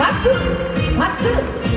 박수! 박수!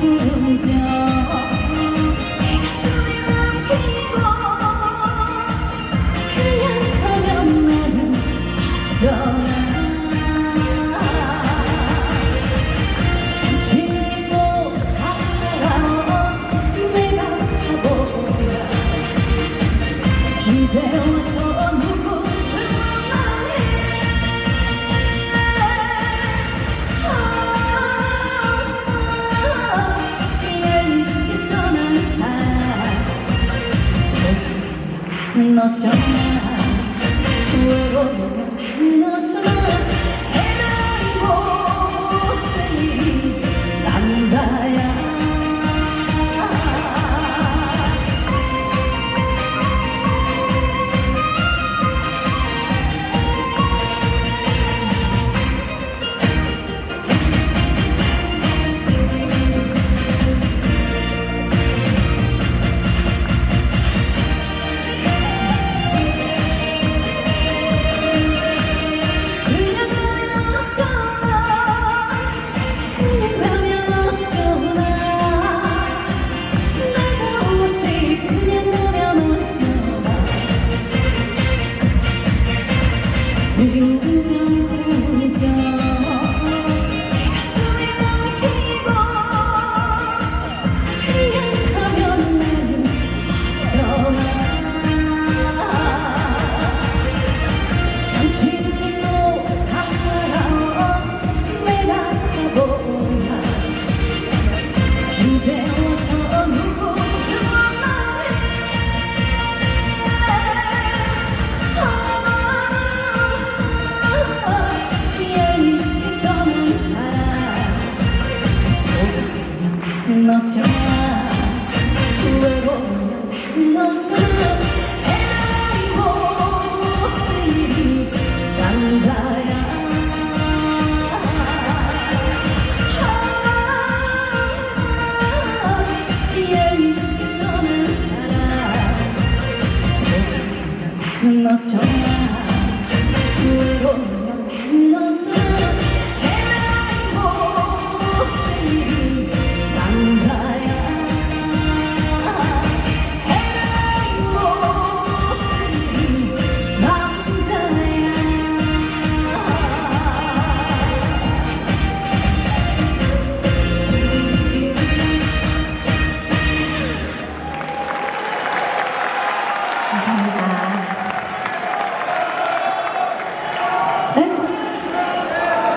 不用 어쩌나 외로우면 은 어쩌나 그냥혼 자, 그. 어쩌나 외로우면 나는 어쩌나 내 나이 몹쓸 남자야. 남자야. 감사합니다.